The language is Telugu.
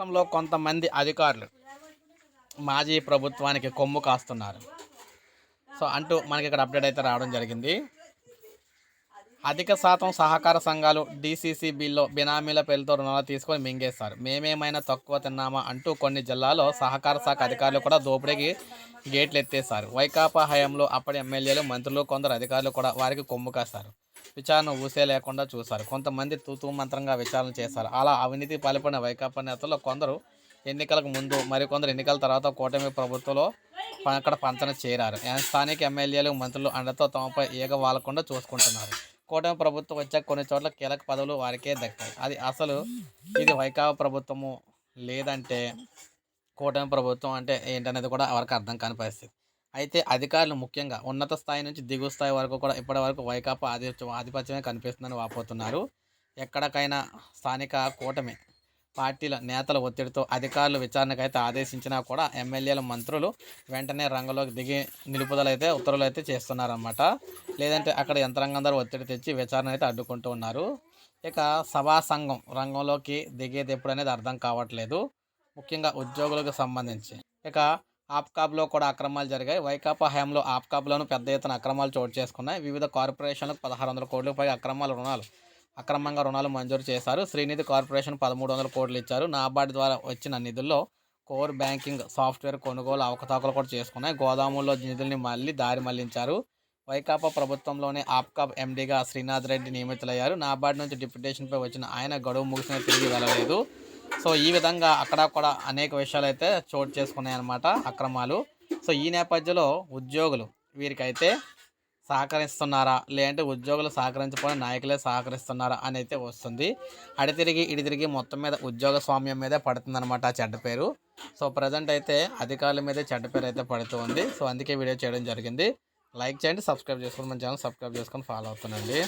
రాష్ట్రంలో కొంతమంది అధికారులు మాజీ ప్రభుత్వానికి కొమ్ము కాస్తున్నారు. సో అంటూ మనకి ఇక్కడ అప్డేట్ అయితే రావడం జరిగింది. అధిక శాతం సహకార సంఘాలు డీసీసీబీలో బినామీల పేరుతో రుణాలు తీసుకొని మింగేస్తారు మేమేమైనా తక్కువ తిన్నామా అంటూ కొన్ని జిల్లాల్లో సహకార శాఖ అధికారులు కూడా దోపిడీకి గేట్లు ఎత్తేశారు. వైకాపా హయాంలో అప్పటి ఎమ్మెల్యేలు మంత్రులు కొందరు అధికారులు కూడా వారికి కొమ్ము కాస్తారు విచారణ ఊసే లేకుండా చూశారు. కొంతమంది తూతూ మంత్రంగా విచారణ చేశారు. అలా అవినీతి పాల్పడిన వైకాపా నేతల్లో కొందరు ఎన్నికలకు ముందు మరికొందరు ఎన్నికల తర్వాత కూటమి ప్రభుత్వంలో అక్కడ పంచన చేరారు. స్థానిక ఎమ్మెల్యేలు మంత్రులు అండతో తమపై ఈగ వాలకుండా చూసుకుంటున్నారు. కూటమి ప్రభుత్వం వచ్చాక కొన్ని చోట్ల కీలక పదవులు వారికే దక్కాయి. అది అసలు ఇది వైకాపా ప్రభుత్వము లేదంటే కూటమి ప్రభుత్వం అంటే ఏంటనేది కూడా ఎవరికి అర్థం కాని పరిస్థితి. అయితే అధికారులు ముఖ్యంగా ఉన్నత స్థాయి నుంచి దిగువ స్థాయి వరకు కూడా ఇప్పటి వరకు వైకాపా ఆధిపత్యం ఆధిపత్యమే కనిపిస్తుందని వాపోతున్నారు. ఎక్కడికైనా స్థానిక కూటమి పార్టీల నేతల ఒత్తిడితో అధికారులు విచారణకు అయితే ఆదేశించినా కూడా ఎమ్మెల్యేల మంత్రులు వెంటనే రంగంలోకి దిగి నిలుపుదలైతే ఉత్తర్వులు అయితే చేస్తున్నారన్నమాట. లేదంటే అక్కడ యంత్రాంగం ఒత్తిడి తెచ్చి విచారణ అయితే అడ్డుకుంటూ ఉన్నారు. ఇక సభా సంఘం రంగంలోకి దిగేది ఎప్పుడు అనేది అర్థం కావట్లేదు. ముఖ్యంగా ఉద్యోగులకు సంబంధించి. ఇక ఆప్కాబ్లో కూడా అక్రమాలు జరిగాయి. వైకాపా హయాంలో ఆప్కాబ్లోనూ పెద్ద ఎత్తున అక్రమాలు చోటు చేసుకున్నాయి. వివిధ కార్పొరేషన్లకు పదహారు వందల కోట్లకు పైగా అక్రమాల రుణాలు అక్రమంగా రుణాలు మంజూరు చేశారు. శ్రీనిధి కార్పొరేషన్ పదమూడు వందల కోట్లు ఇచ్చారు. నాబార్డు ద్వారా వచ్చిన నిధుల్లో కోర్ బ్యాంకింగ్ సాఫ్ట్వేర్ కొనుగోలు అవకతవకలు కూడా చేసుకున్నాయి. గోదాముల్లో నిధుల్ని మళ్ళీ దారి మళ్ళించారు. వైకాపా ప్రభుత్వంలోనే ఆప్కాబ్ ఎండీగా శ్రీనాథ్ రెడ్డి నియమితులయ్యారు. నాబార్డు నుంచి డిప్యుటేషన్పై వచ్చిన ఆయన గడువు ముగిసిన తిరిగి వెళ్ళలేదు సో ఈ విధంగా అక్కడ కూడా అనేక విషయాలు అయితే చోటు చేసుకున్నాయన్నమాట అక్రమాలు. సో ఈ నేపథ్యంలో ఉద్యోగులు వీరికైతే సహకరిస్తున్నారా? లేదంటే ఉద్యోగులు సహకరించకపోయిన నాయకులే సహకరిస్తున్నారా అని అయితే వస్తుంది. అడి తిరిగి ఇడి తిరిగి మొత్తం మీద ఉద్యోగ స్వామ్యం మీదే పడుతుందన్నమాట ఆ చెడ్డ పేరు. సో ప్రజెంట్ అయితే అధికారుల మీదే చెడ్డ పేరు అయితే పడుతూ ఉంది. సో అందుకే వీడియో చేయడం జరిగింది. లైక్ చేయండి సబ్స్క్రైబ్ చేసుకుని మన ఛానల్ సబ్స్క్రైబ్ చేసుకొని ఫాలో అవుతుందండి